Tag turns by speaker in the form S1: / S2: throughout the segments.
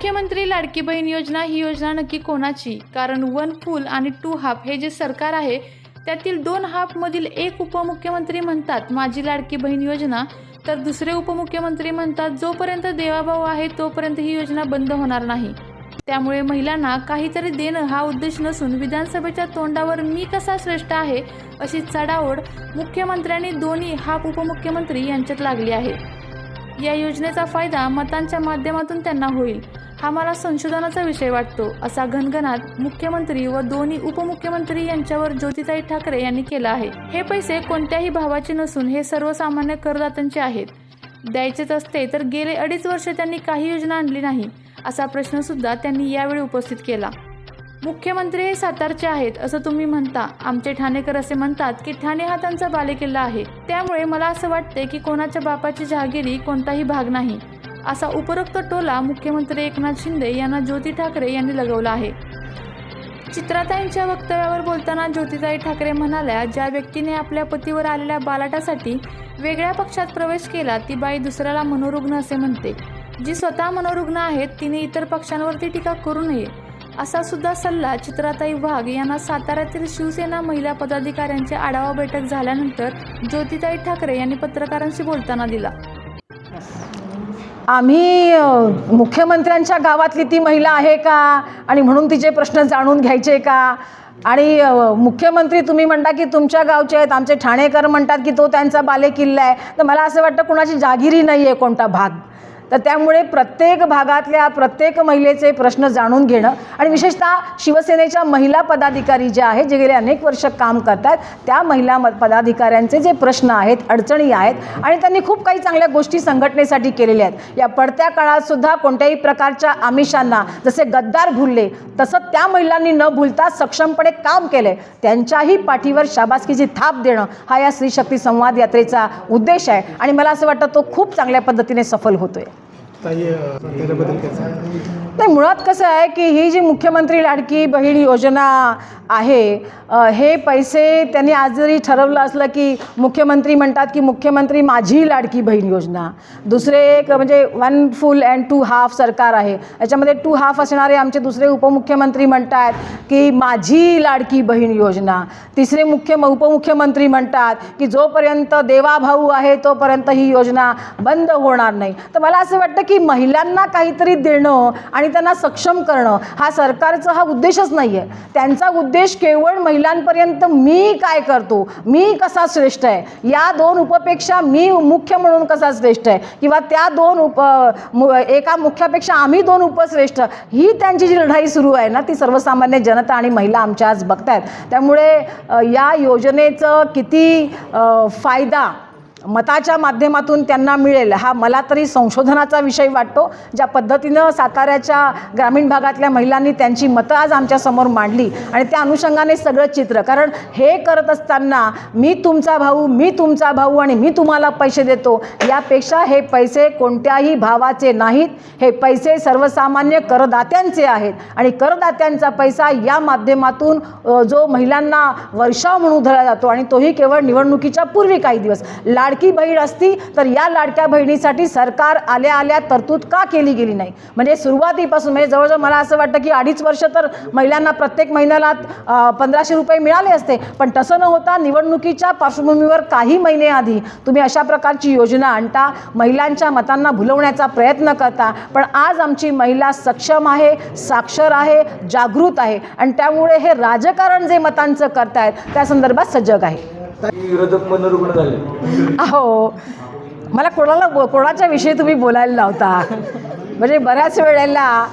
S1: मुख्यमंत्री लाडकी बहीण योजना ही योजना नक्की कोणाची? कारण वन फुल आणि टू हाफ हे जे सरकार आहे त्यातील दोन हाफमधील एक उपमुख्यमंत्री म्हणतात माझी लाडकी बहीण योजना. तर दुसरे उपमुख्यमंत्री म्हणतात जोपर्यंत देवाभाऊ आहे तोपर्यंत ही योजना बंद होणार नाही. त्यामुळे महिलांना काहीतरी देणं हा उद्देश नसून विधानसभेच्या तोंडावर मी कसा श्रेष्ठ आहे अशी चढाओढ मुख्यमंत्र्यांनी दोन्ही हाफ उपमुख्यमंत्री यांच्यात लागली आहे. या योजनेचा फायदा मतांच्या माध्यमातून त्यांना होईल. हा मला संशोधनाचा विषय वाटतो असा घनघनात मुख्यमंत्री व दोन्ही उपमुख्यमंत्री यांच्यावर ज्योतिताई ठाकरे यांनी केला आहे. हे पैसे कोणत्याही भावाचे नसून हे सर्वसामान्य करदात्यांचे आहेत. द्यायचेच असते तर गेले अडीच वर्ष त्यांनी काही योजना आणली नाही असा प्रश्न सुद्धा त्यांनी यावेळी उपस्थित केला. मुख्यमंत्री हे सातारचे आहेत असं तुम्ही म्हणता. आमचे ठाणेकर असे म्हणतात की ठाणे हा त्यांचा बालेकिल्ला आहे. त्यामुळे मला असं वाटते की कोणाच्या बापाची जहागिरी कोणताही भाग नाही. असा उपरोक्त टोला मुख्यमंत्री एकनाथ शिंदे यांना ज्योती ठाकरे यांनी लगवला आहे. चित्राताईंच्या वक्तव्यावर बोलताना ज्योतिताई ठाकरे म्हणाल्या ज्या व्यक्तीने आपल्या पतीवर आलेल्या बालाटासाठी वेगळ्या पक्षात प्रवेश केला ती बाई दुसऱ्याला मनोरुग्ण असे म्हणते. जी स्वतः मनोरुग्ण आहेत तिने इतर पक्षांवरती टीका करू नये असा सुद्धा सल्ला चित्राताई वाघ यांना साताऱ्यातील शिवसेना महिला पदाधिकाऱ्यांची आढावा बैठक झाल्यानंतर ज्योतिताई ठाकरे यांनी पत्रकारांशी बोलताना दिला.
S2: आम्ही मुख्यमंत्र्यांच्या गावातली ती महिला आहे का? आणि म्हणून तिचे प्रश्न जाणून घ्यायचे का? आणि मुख्यमंत्री तुम्ही म्हणता की तुमच्या गावचे आहेत आमचे ठाणेकर म्हणतात की तो त्यांचा बालेकिल्ला आहे. तर मला असं वाटतं कुणाची जागिरी नाही आहे कोणता भाग. तर त्यामुळे प्रत्येक भागातल्या प्रत्येक महिलेचे प्रश्न जाणून घेणं आणि विशेषतः शिवसेनेच्या महिला पदाधिकारी ज्या आहेत जे गेले अनेक वर्ष काम करतात त्या महिला म पदाधिकाऱ्यांचे जे प्रश्न आहेत अडचणी आहेत आणि त्यांनी खूप काही चांगल्या गोष्टी संघटनेसाठी केलेल्या आहेत. या पडत्या काळात सुद्धा कोणत्याही प्रकारच्या आमिषांना जसे गद्दार भुलले तसं त्या महिलांनी न भुलता सक्षमपणे काम केले त्यांच्याही पाठीवर शाबासकीची थाप देणं हा या स्त्रीशक्ती संवाद यात्रेचा उद्देश आहे आणि मला असं वाटतं तो खूप चांगल्या पद्धतीने सफल होतोय.
S3: काही त्याच्याबद्दल काय सांगाल?
S2: नाही मुळात कसं आहे की ही जी मुख्यमंत्री लाडकी बहीण योजना आहे हे पैसे त्यांनी आज जरी ठरवलं असलं की मुख्यमंत्री म्हणतात की मुख्यमंत्री माझी लाडकी बहीण योजना. दुसरे एक म्हणजे one full and two half सरकार आहे. याच्यामध्ये टू हाफ असणारे आमचे दुसरे उपमुख्यमंत्री म्हणतात की माझी लाडकी बहीण योजना. तिसरे मुख्य उपमुख्यमंत्री म्हणतात की जोपर्यंत देवाभाऊ आहे तोपर्यंत ही योजना बंद होणार नाही. तर मला असं वाटतं की महिलांना काहीतरी देणं आणि त्यांना सक्षम करणं हा सरकारचा हा उद्देशच नाही आहे त्यांचा उद्देश केवळ महिलांपर्यंत मी काय करतो? मी कसा श्रेष्ठ आहे? या दोन उपपेक्षा मी मुख्य म्हणून कसा श्रेष्ठ आहे? किंवा त्या दोन उप एका मुख्यापेक्षा आम्ही दोन उपश्रेष्ठ ही त्यांची जी लढाई सुरू आहे ना ती सर्वसामान्य जनता आणि महिला आमच्या आज बघतायत. त्यामुळे या योजनेचं किती फायदा मताच्या माध्यमातून त्यांना मिळेल. हा मला तरी संशोधनाचा विषय वाटतो. ज्या पद्धतीनं साताऱ्याच्या ग्रामीण भागातल्या महिलांनी त्यांची मतं आज आमच्यासमोर मांडली आणि त्या अनुषंगाने सगळं चित्र. कारण हे करत असताना मी तुमचा भाऊ मी तुमचा भाऊ आणि मी तुम्हाला पैसे देतो. यापेक्षा हे पैसे कोणत्याही भावाचे नाहीत. हे पैसे सर्वसामान्य करदात्यांचे आहेत. आणि करदात्यांचा पैसा या माध्यमातून जो महिलांना वर्षाव म्हणून धरला जातो आणि तोही केवळ निवडणुकीच्या पूर्वी काही दिवस. लाडकी बहीण असती तर या लाडक्या बहिणीसाठी सरकार आल्या आल्या तरतूद का केली गेली नाही? म्हणजे सुरुवातीपासून म्हणजे जवळजवळ मला असं वाटतं की अडीच वर्ष तर महिलांना प्रत्येक महिन्याला पंधराशे रुपये मिळाले असते. पण तसं न होता निवडणुकीच्या पार्श्वभूमीवर काही महिने आधी तुम्ही अशा प्रकारची योजना आणता महिलांच्या मतांना भुलवण्याचा प्रयत्न करता. पण आज आमची महिला सक्षम आहे साक्षर आहे जागृत आहे. आणि त्यामुळे हे राजकारण जे मतांचं करतायत त्या संदर्भात सजग आहे.
S4: विरोधक मनोरुग्ण झाले.
S2: मला कोणाला कोणाच्या विषयी तुम्ही बोलायला लावता? म्हणजे बऱ्याच वेळेला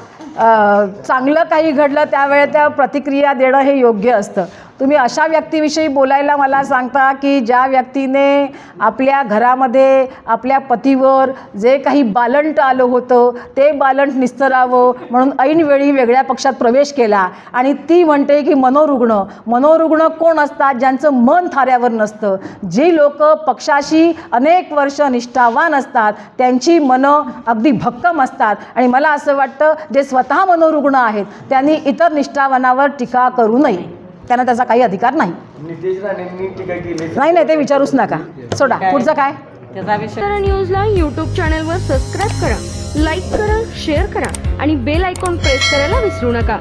S2: चांगलं काही घडलं त्यावेळेला त्या प्रतिक्रिया देणं हे योग्य असतं. तुम्ही अशा व्यक्तीविषयी बोलायला मला सांगता की ज्या व्यक्तीने आपल्या घरामध्ये आपल्या पतीवर जे काही बालंट आलं होतं ते बालंट निस्तरावं म्हणून ऐनवेळी वेगळ्या पक्षात प्रवेश केला. आणि ती म्हणते की मनोरुग्ण मनोरुग्ण कोण असतात? ज्यांचं मन थाऱ्यावर नसतं. जी लोक पक्षाशी अनेक वर्ष निष्ठावान असतात त्यांची मनं अगदी भक्कम असतात. आणि मला असं वाटतं जे स्वतः मनोरुग्ण आहेत त्यांनी इतर निष्ठावानावर टीका करू नये. त्यांना त्याचा काही अधिकार नाही.
S4: नितेश राणेंनी टीका केली.
S2: नाही नाही ते विचारूच नका. सोडा. पुढचं काय?
S5: तर न्यूजला यूट्यूब चॅनलवर सबस्क्राईब करा लाईक करा शेअर करा आणि बेल आयकॉन प्रेस करायला विसरू नका.